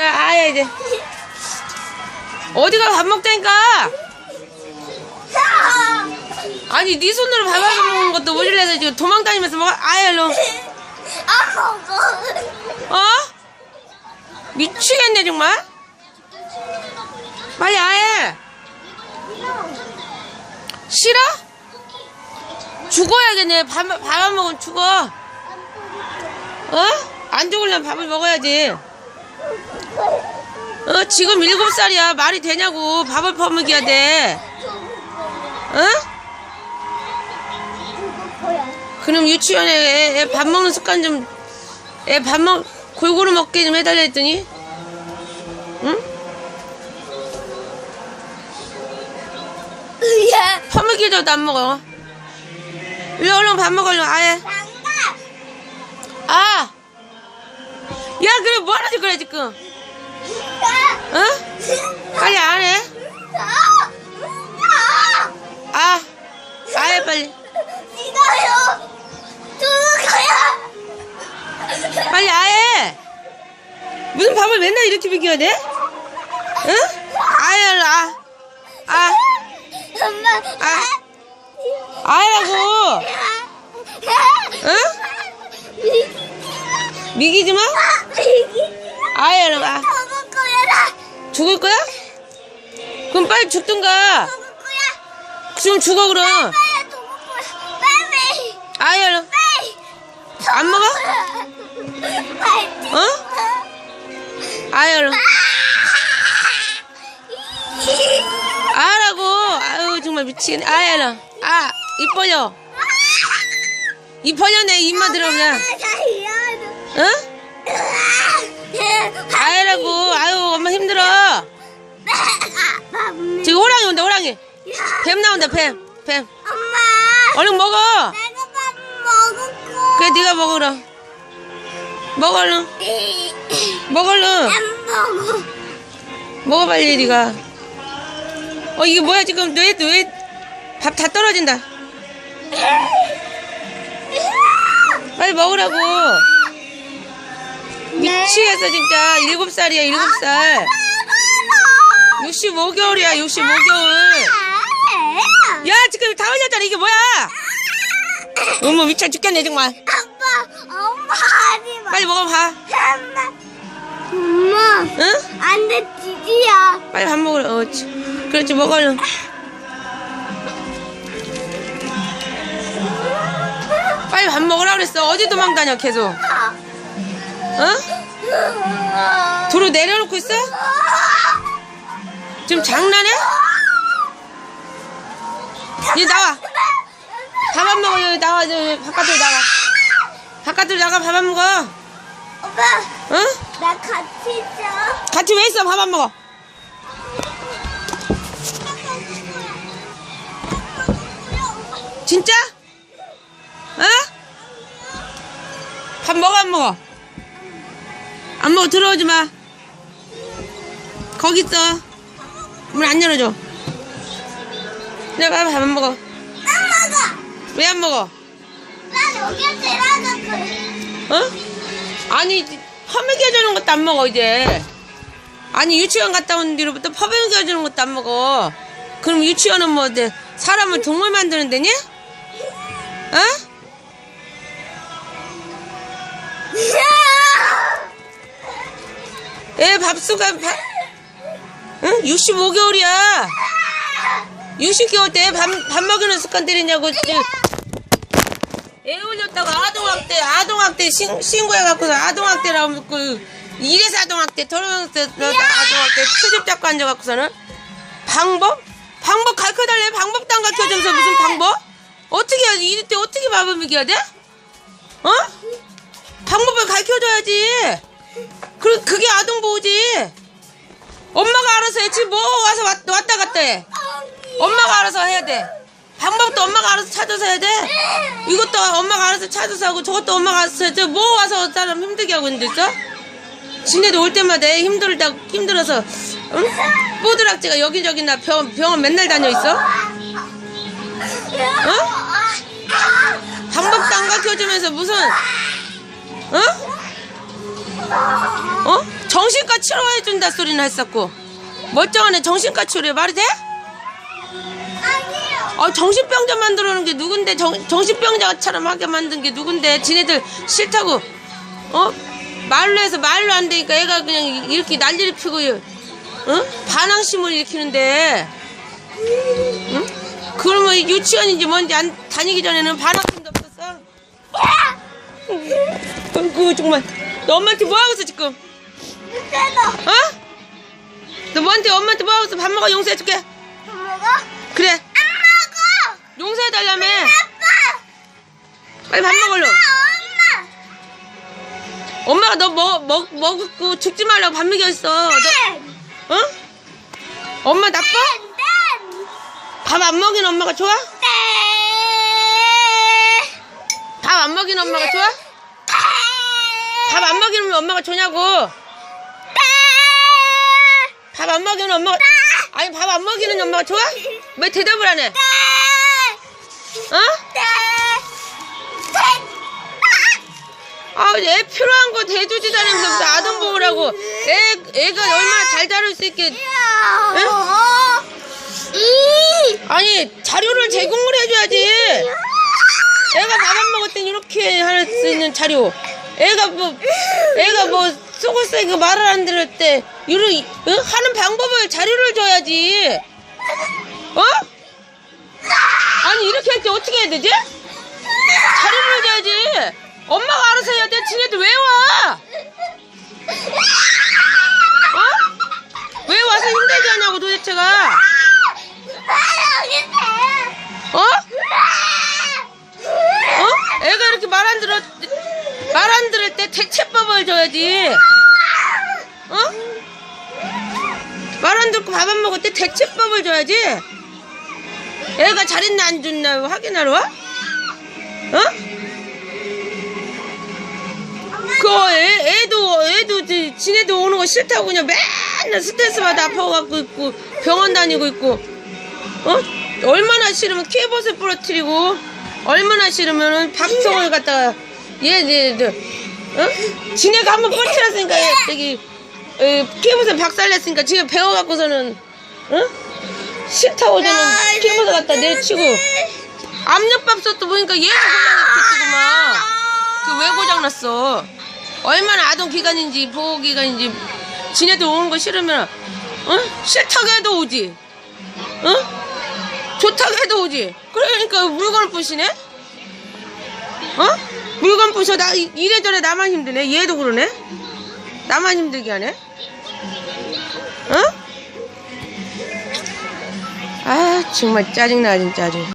야, 아야 이제 어디가 밥 먹자니까 아니 네 손으로 밥 먹는 것도 모질래서 지금 도망다니면서 먹어 아야 일로. 어? 미치겠네 정말 빨리 아예 싫어? 죽어야겠네 밥, 밥안 먹으면 죽어 어? 안 죽으려면 밥을 먹어야지 어? 지금 일곱 살이야 말이 되냐고 밥을 퍼먹여야 돼 어? 그럼 유치원에 애 밥 먹는 습관 좀 애 밥 먹 골고루 먹게 좀 해달라 했더니 응? 야, 퍼먹이도 안 먹어 일로 얼른 밥 얼른 아예. 아! 야 그래 뭐하지 그래 지금 어? 빨리 안 해 아 아예 빨리 싫어요. 죽어요. 빨리 아예 무슨 밥을 맨날 이렇게 비겨야 돼? 응? 아예 아 아, 엄마. 아. 아예라고 응? 미기지 마 아예 얼른 아 죽을 거야? 그럼 빨리 죽든가 먹을 거야. 지금 죽어 그럼 빨리 먹을 거야. 빨리. 얼른 빨리. 안 먹어? 어? 아예 얼른 아라고 아유 정말 미치겠네 얼른 아 이뻐져 이뻐져 내 입만 들어오면 응? 아예라고 아유 엄마 힘들어 뱀 나온다 뱀 뱀. 엄마, 얼른 먹어. 내가 밥 먹을 거. 그래 네가 먹어 그럼 먹어 얼른. 먹어 얼른. 안 먹어. 먹어 빨리 네가. 어 이게 뭐야 지금? 왜왜밥 다 떨어진다. 빨리 먹으라고. 미치겠어 진짜. 일곱 살이야 일곱 살. 65개월이야 65개월 야 지금 다 흘렸잖아 이게 뭐야 어머 미쳐 죽겠네 정말 아빠, 엄마 하지 마. 빨리 먹어봐 엄마. 엄마, 응? 안 돼, 지지야. 빨리 밥 먹으라 어, 치. 그렇지 먹어 얼른 빨리 밥 먹으라 그랬어 어디 도망다녀 계속 어? 도로 내려놓고 있어? 지금 장난해? 얘 나와 밥안 먹어 여기 나와 여기 바깥으로 나가 바깥으로 나가 밥 안 먹어 오빠, 응? 나 같이 있어. 같이 왜 있어 밥 안 먹어 진짜? 어? 밥 먹어 안 먹어? 안 먹어 들어오지 마 거기 있어 문 안 열어줘 내가 밥안 먹어 안 먹어. 왜 안 먹어? 난 여기 거야. 어? 아니 퍼먹여주는 것도 안 먹어 이제 아니 유치원 갔다 온 뒤로부터 퍼먹여주는 것도 안 먹어 그럼 유치원은 뭐? 사람을 동물 만드는 데냐? 어? 애 밥수가 밥, 응? 65개월이야 60개월 때 밥, 밥 먹이는 습관 들이냐고 애 올렸다고 아동학대 아동학대 신, 신고해갖고서 아동학대라고 그 이래서 아동학대 토론학대 아동학대 트집 잡고 앉아갖고서는 방법? 방법 가르쳐달래 방법도 안 가르쳐주면서 무슨 방법? 어떻게 해야지 이럴 때 어떻게 밥을 먹여야 돼? 어? 방법을 가르쳐줘야지 그, 그게 아동보호지 엄마가 알아서 해 지금 뭐 와서 왔, 왔다 갔다 해 엄마가 알아서 해야 돼. 방법도 엄마가 알아서 찾아서 해야 돼. 이것도 엄마가 알아서 찾아서 하고 저것도 엄마가 알아서 해야 돼. 뭐 와서 사람 힘들게 하고 있는데 있어? 지네도 올 때마다 애 힘들다 힘들어서 응? 뽀드락지가 여기저기 나 병, 병원 맨날 다녀 있어? 어? 방법도 안 가르쳐 주면서 무슨 어? 어? 정신까지 치료해준다 소리나 했었고 멀쩡하네 정신과 치료해 말이 돼? 아니요. 아 정신병자 만들어 놓은 게 누군데? 정, 정신병자처럼 하게 만든 게 누군데? 지네들 싫다고. 어? 말로 해서 말로 안 되니까 애가 그냥 이렇게 난리를 피고 어? 반항심을 일으키는데. 응? 그러면 유치원인지 뭔지 안 다니기 전에는 반항심도 없었어? 그 정말 너 엄마한테 뭐 하고 있어 지금? 그래도 어? 너 뭔데 엄마한테 뭐 하고 있어? 밥 먹어 용서해줄게. 밥 먹어? 그래 안 먹어. 용서해달라며 아빠. 빨리 밥 먹을러 엄마. 엄마가 너 먹, 먹, 먹고 죽지 말라고 밥 먹였어. 너, 땡. 어? 엄마 나빠? 땡. 밥안 먹인 엄마가 좋아? 땡. 밥안 먹인 엄마가 좋아? 밥 안 먹이면 엄마가 좋냐고. 밥 안 먹이는 엄마가, 아니 밥 안 먹이는 엄마가 좋아? 왜 대답을 안 해? 어? 아, 애 필요한 거 대주지도 않으면서 무슨 아동 보호라고. 애, 애가 얼마나 잘 자랄 수 있게. 아니, 자료를 제공을 해줘야지. 애가 밥 안 먹을 땐 이렇게 할 수 있는 자료. 애가 뭐, 애가 뭐, 새고 말을 안 들을 때, 이런, 응? 하는 방법을 자료를 줘야지. 어? 아니, 이렇게 할 때 어떻게 해야 되지? 자료를 줘야지. 엄마가 알아서 해야 돼. 지네들 왜 와? 어? 왜 와서 힘들게 하냐고 도대체가. 어? 어? 애가 이렇게 말 안 들어, 말 안 들을 때 대체법을 줘야지. 말안 듣고 밥 안 먹을 때 대체법을 줘야지. 애가 잘했나 안 좋나 확인하러 와? 어? 그 애, 애도 애도 지- 지네도 오는 거 싫다고 그냥 맨날 스트레스 받아 아파갖고 있고 병원 다니고 있고 어? 얼마나 싫으면 케이봇을 부러뜨리고 얼마나 싫으면은 박성을 갖다가 얘얘 어? 지네가 한번 부러뜨렸으니까 얘 저기 에, 케이봇을 박살냈으니까 지금 배워갖고서는 어? 싫다고 저는 케이봇을 갖다 내치고. 압력밥솥도 보니까 얘가 고장났겠지구만. 그왜 고장났어? 얼마나 아동 기간인지 보호 기간인지 지네들 오는 거 싫으면 어? 싫다고 해도 오지. 어? 좋다고 해도 오지. 그러니까 물건을 부시네? 어? 물건 부셔. 나 이- 이래저래 나만 힘드네. 얘도 그러네 나만 힘들게 하네 어? 아 정말 짜증나 진짜 아주